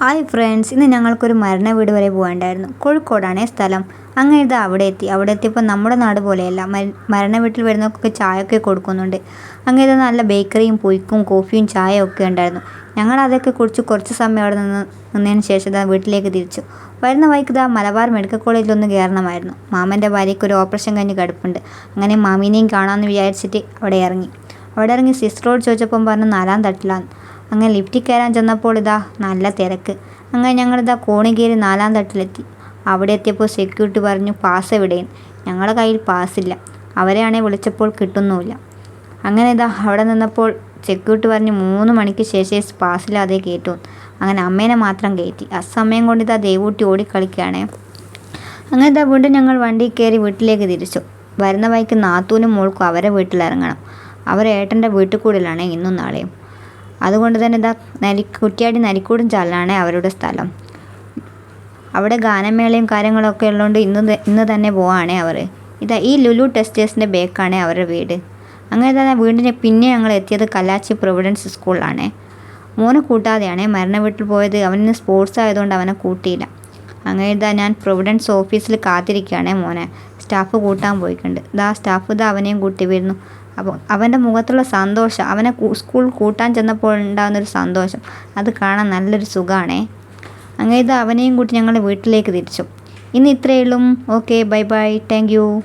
Hi friends ഇന്ന് ഞങ്ങൾക്കൊരു മരണ വീട് വരെ പോകേണ്ടായിരുന്നു കോഴിക്കോടാണേ സ്ഥലം. അങ്ങനെ ഇത് അവിടെ എത്തി. അവിടെ എത്തിയപ്പോൾ നമ്മുടെ നാട് പോലെയല്ല. മര- മരണ വീട്ടിൽ വരുന്നവർക്കൊക്കെ ചായയൊക്കെ കൊടുക്കുന്നുണ്ട്. അങ്ങനെ ഇത് നല്ല ബേക്കറിയും പൊയ്ക്കും കോഫിയും ചായയും ഒക്കെ ഉണ്ടായിരുന്നു. ഞങ്ങൾ അതൊക്കെ കുടിച്ച് കുറച്ച് സമയം അവിടെ നിന്ന് നിന്നതിന് ശേഷം ഇതാ വീട്ടിലേക്ക് തിരിച്ചു. വരുന്ന വൈക്ക് ഇതാ മലബാർ മെഡിക്കൽ കോളേജിലൊന്ന് കയറണമായിരുന്നു. മാമന്റെ ഭാര്യയ്ക്ക് ഒരു ഓപ്പറേഷൻ കഴിഞ്ഞ് കിടപ്പുണ്ട്. അങ്ങനെ മാമീനെയും കാണാമെന്ന് വിചാരിച്ചിട്ട് അവിടെ ഇറങ്ങി. അവിടെ ഇറങ്ങി സിസ്റ്ററോട് ചോദിച്ചപ്പം പറഞ്ഞു നാലാം തട്ടിലാണ് അങ്ങനെ ലിഫ്റ്റിൽ കയറാൻ ചെന്നപ്പോൾ ഇതാ നല്ല തിരക്ക്. അങ്ങനെ ഞങ്ങളിതാ കോണി കയറി നാലാം തട്ടിലെത്തി. അവിടെ എത്തിയപ്പോൾ സെക്യൂരിറ്റി പറഞ്ഞു പാസ് എവിടെയും ഞങ്ങളുടെ കയ്യിൽ പാസ്സില്ല അവരെയാണെ വിളിച്ചപ്പോൾ കിട്ടുന്നുമില്ല. അങ്ങനെ ഇതാ അവിടെ നിന്നപ്പോൾ സെക്യൂരിറ്റി പറഞ്ഞ് മൂന്ന് മണിക്ക് ശേഷം പാസ്സില്ലാതെ കയറ്റൂ അങ്ങനെ അമ്മേനെ മാത്രം കയറ്റി ആ സമയം കൊണ്ട് ഇതാ ദേവൂട്ടി ഓടിക്കളിക്കുകയാണേ. അങ്ങനെ ഇതാ വീണ്ടും ഞങ്ങൾ വണ്ടി കയറി വീട്ടിലേക്ക് തിരിച്ചു. വരുന്ന വഴിക്ക് നാത്തൂനും മോൾക്കും അവരെ വീട്ടിലിറങ്ങണം. അവർ ഏട്ടന്റെ വീട്ടിൽ കൂടലാണ് ഇന്നും നാളെയും. അതുകൊണ്ട് തന്നെ ഇതാ നരി കുറ്റിയാടി നരിക്കൂടും ചാലാണ് അവരുടെ സ്ഥലം. അവിടെ ഗാനമേളയും കാര്യങ്ങളൊക്കെ ഉള്ളതുകൊണ്ട് ഇന്ന് ഇന്ന് തന്നെ പോവാണേ അവർ ഇതാ ഈ ലുലു ടെസ്റ്റേഴ്സിന്റെ ബേക്കാണ് അവരുടെ വീട്. അങ്ങനെ തന്നെ വീടിന് പിന്നെ ഞങ്ങൾ എത്തിയത് കലാച്ചി പ്രൊവിഡൻസ് സ്കൂളിലാണ്. മോനെ കൂട്ടാതെയാണ് മരണ വീട്ടിൽ പോയത്. അവനിന്ന് സ്പോർട്സ് ആയതുകൊണ്ട് അവനെ കൂട്ടിയില്ല. അങ്ങനെ ഇതാ ഞാൻ പ്രൊവിഡൻസ് ഓഫീസിൽ കാത്തിരിക്കുകയാണ് മോനെ. സ്റ്റാഫ് കൂട്ടാൻ പോയിട്ടുണ്ട് ഇതാ സ്റ്റാഫ് ഇതാ അവനെയും കൂട്ടി വരുന്നു അപ്പോൾ അവന്റെ മുഖത്തുള്ള സന്തോഷം അവനെ സ്കൂൾ കൂട്ടാൻ ചെന്നപ്പോൾ ഉണ്ടാകുന്നൊരു സന്തോഷം. അത് കാണാൻ നല്ലൊരു സുഖമാണേ അങ്ങനെ ഇത് അവനെയും കൂട്ടി ഞങ്ങൾ വീട്ടിലേക്ക് തിരിച്ചു. ഇന്ന് ഇത്രയേ ഉള്ളൂ. Okay bye bye. Thank you.